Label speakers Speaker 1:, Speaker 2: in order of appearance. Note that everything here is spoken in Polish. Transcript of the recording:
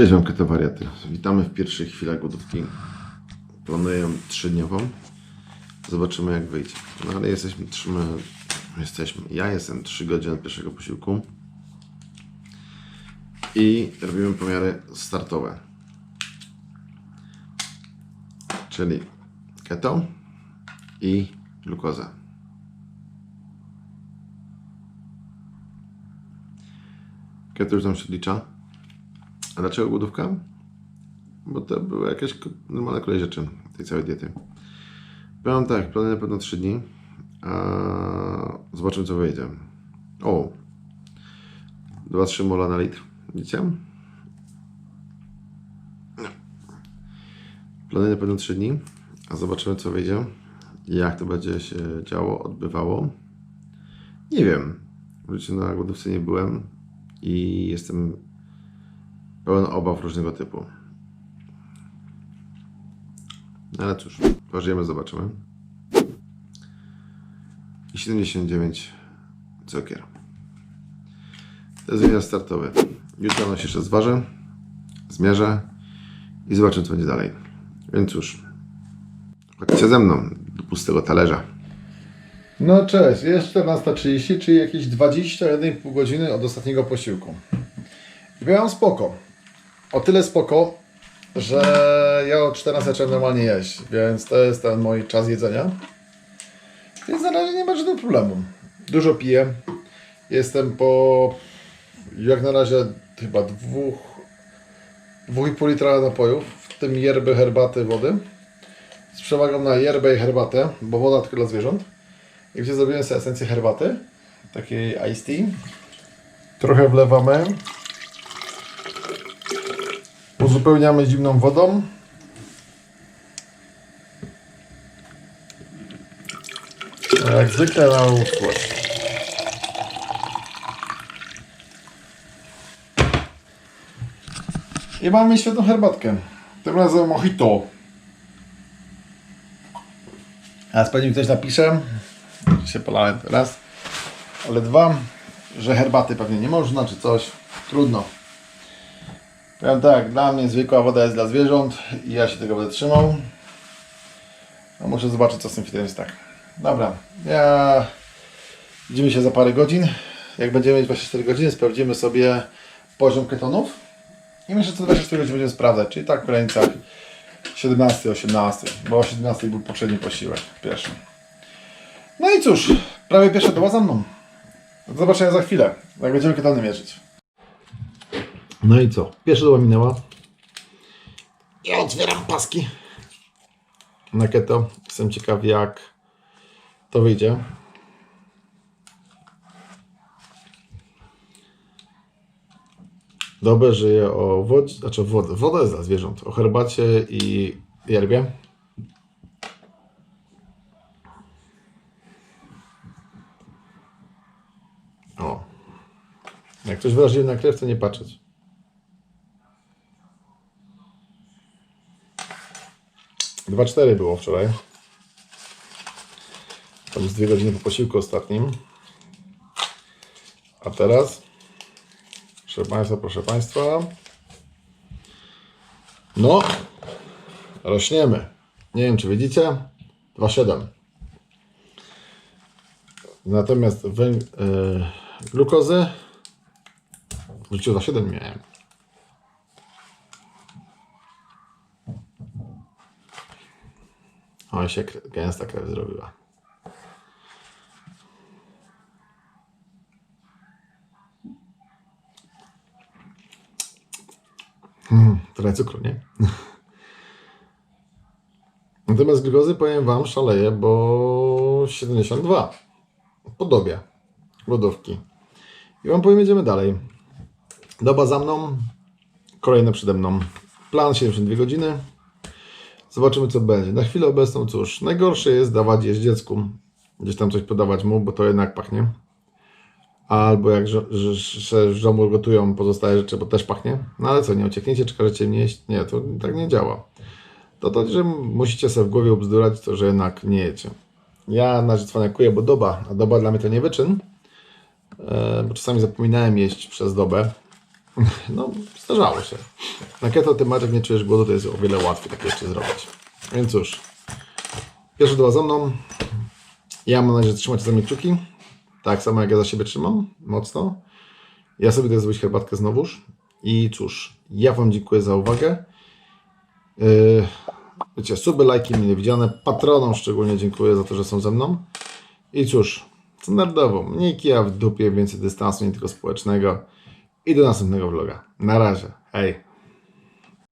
Speaker 1: Cześć Wam wariaty. Witamy w pierwszych chwilach głodówki. Planuję trzydniową. Zobaczymy jak wyjdzie. No ale jesteśmy, trzymy, jesteśmy. Ja jestem 3 godziny od pierwszego posiłku. I robimy pomiary startowe. Czyli keto i glukozę. Keto już tam się odlicza. A dlaczego głodówka? Bo to były jakieś normalne kolej rzeczy tej całej diety. Powiem tak, planuję na pewno 3 dni. A zobaczymy co wyjdzie. O! 2-3 mola na litr. Widzicie? Planuję na pewno 3 dni. A zobaczymy co wyjdzie. Jak to będzie się działo, odbywało. Nie wiem. W życiu na głodówce nie byłem. I jestem pełen obaw różnego typu. No ale cóż, pożyjemy, zobaczymy. I 79 cukier. To jest wymiar startowy. Jutro ono się jeszcze zważy, zmierzę i zobaczymy, co będzie dalej. Więc cóż, chodźcie ze mną do pustego talerza.
Speaker 2: No cześć, jest 14.30, czyli jakieś 21,5 godziny od ostatniego posiłku. Byłam spoko. O tyle spoko, że ja o 14 zacząłem normalnie jeść, więc to jest ten mój czas jedzenia. Więc na razie nie ma żadnego problemu. Dużo piję. Jestem po jak na razie chyba dwóch, dwóch i pół litra napojów, w tym yerby, herbaty, wody. Z przewagą na yerbę i herbatę, bo woda tylko dla zwierząt. I gdzie zrobiłem sobie esencję herbaty, takiej iced tea. Trochę wlewamy. Uzupełniamy zimną wodą. Jak zwykle na uschłość. I mamy świetną herbatkę. Tym razem mojito. A pewnie ktoś napisze, że się polałem teraz, ale dwa, że herbaty pewnie nie można, czy coś. Trudno. Powiem tak, dla mnie zwykła woda jest dla zwierząt i ja się tego będę trzymał. No muszę zobaczyć, co z tym fitem jest tak. Dobra, ja... Widzimy się za parę godzin. Jak będziemy mieć 24 godziny, sprawdzimy sobie poziom ketonów. I myślę, że co 24 godziny będziemy sprawdzać, czyli tak w granicach 17-18, bo o 17 był poprzedni posiłek, pierwszy. No i cóż, prawie pierwsza doba za mną. Do zobaczenia za chwilę, jak będziemy ketony mierzyć.
Speaker 1: No i co? Pierwsza doba minęła. Ja otwieram paski na keto. Jestem ciekaw, jak to wyjdzie. Dobre żyje o wodzie, znaczy wodę, woda jest dla zwierząt, o herbacie i yerbie. O. Jak ktoś wrażliwy na krew, to nie patrzeć. Dwa cztery było wczoraj. Tam z dwie godziny po posiłku ostatnim. A teraz, proszę Państwa, proszę Państwa. No, rośniemy. Nie wiem, czy widzicie. 2,7. Natomiast węg- yy, glukozy w życiu 2,7 miałem. Oj, się gęsta krew zrobiła. Mm, trochę cukru, nie? Natomiast glukozy, powiem Wam, szaleje, bo 72 po dobie głodówki. I Wam powiem, jedziemy dalej. Doba za mną, kolejna przede mną. Plan 72 godziny. Zobaczymy, co będzie. Na chwilę obecną, cóż, najgorsze jest dawać jeść dziecku. Gdzieś tam coś podawać mu, bo to jednak pachnie. Albo jak żo- że- że w domu gotują pozostałe rzeczy, bo też pachnie. No ale co, nie uciekniecie, czy każecie mnie jeść? Nie, to tak nie działa. To to, że musicie sobie w głowie obzdurać, to że jednak nie jecie. Ja na żyć fanakuję, bo doba, a doba dla mnie to nie wyczyn. E, bo czasami zapominałem jeść przez dobę.
Speaker 2: No, zdarzało się. Na keto tym jak nie czujesz głodu, to jest o wiele łatwiej takie rzeczy zrobić. Więc cóż, pierwsze dwa za mną. Ja mam nadzieję, że trzymacie za mnie kciuki. Tak samo jak ja za siebie trzymam, mocno. Ja sobie tutaj zrobić herbatkę znowuż. I cóż, ja Wam dziękuję za uwagę. Yy, wiecie, suby, lajki mile widziane. Patronom szczególnie dziękuję za to, że są ze mną. I cóż, standardowo, mniej kija w dupie, więcej dystansu, nie tylko społecznego. I do następnego vloga. Na razie. Hej.